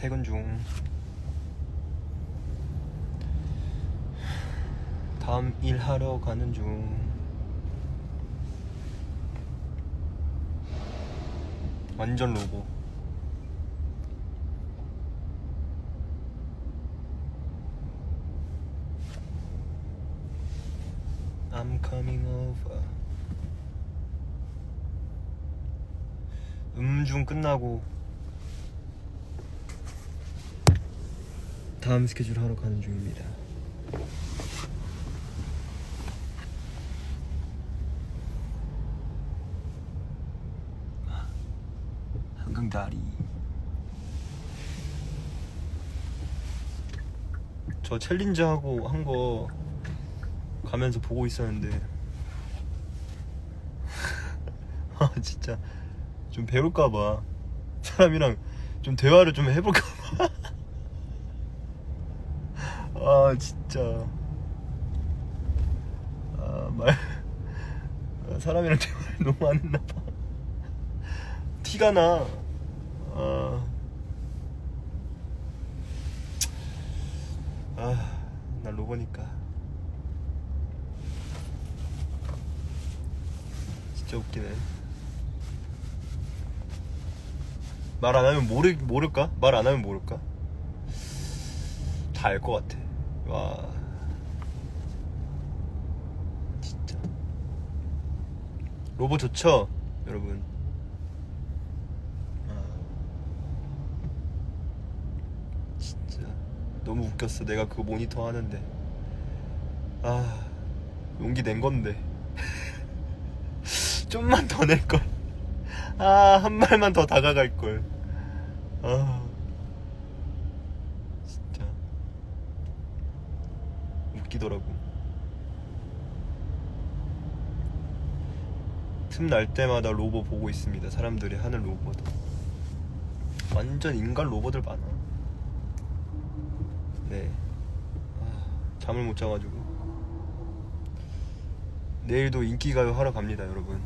퇴근 중. 다음 일 하러 가는 중. 완전 로고. I'm coming over. 음중 끝나고 다음 스케줄 하러 가는 중입니다. 한강다리. 저 챌린지 하고 한 거 가면서 보고 있었는데 아 진짜 좀 배울까봐 사람이랑 좀 대화를 좀 해볼까봐 아 진짜 아말 사람이랑 대화를 너무 안 했나 봐 티가 나 아, 아, 나 로보니까 진짜 웃기네. 말 안 하면 모르 모를까? 말 안 하면 모를까? 다 알 것 같아. 와, 진짜 로보 좋죠, 여러분. 아, 진짜 너무 웃겼어. 내가 그거 모니터 하는데 아 용기 낸 건데 좀만 더 낼 걸. 아, 한 말만 더 다가갈 걸. 아, 진짜 웃기더라고. 틈 날 때마다 로보 보고 있습니다. 사람들이 하는 로보도. 완전 인간 로보들 많아. 네. 아, 잠을 못 자가지고. 내일도 인기가요 하러 갑니다, 여러분.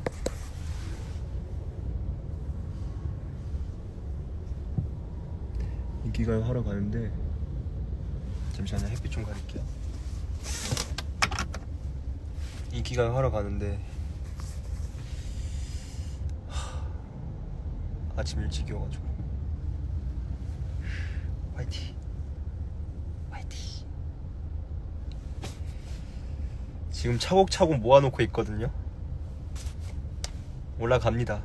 인기가요 하러 가는데 잠시만요, 햇빛 좀 가릴게요. 인기가요 하러 가는데 하, 아침 일찍이어가지고 화이팅, 화이팅. 지금 차곡차곡 모아놓고 있거든요. 올라갑니다.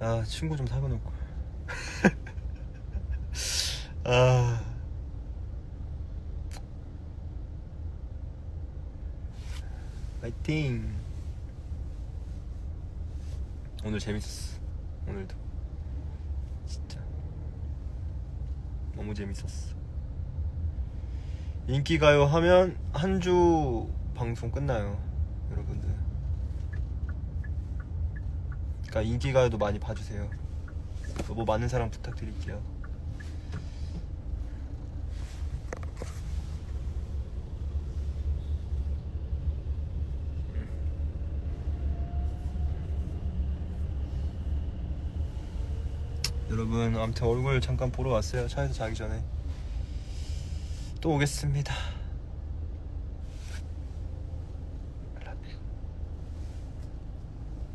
아 친구 좀 사귀어 놓고. 아. 파이팅. 오늘 재밌었어. 오늘도. 진짜. 너무 재밌었어. 인기가요 하면 한 주 방송 끝나요, 여러분들. 그러니까 인기가요도 많이 봐주세요. 너무 많은 사랑 부탁드릴게요. 여러분 아무튼 얼굴 잠깐 보러 왔어요. 차에서 자기 전에. 또 오겠습니다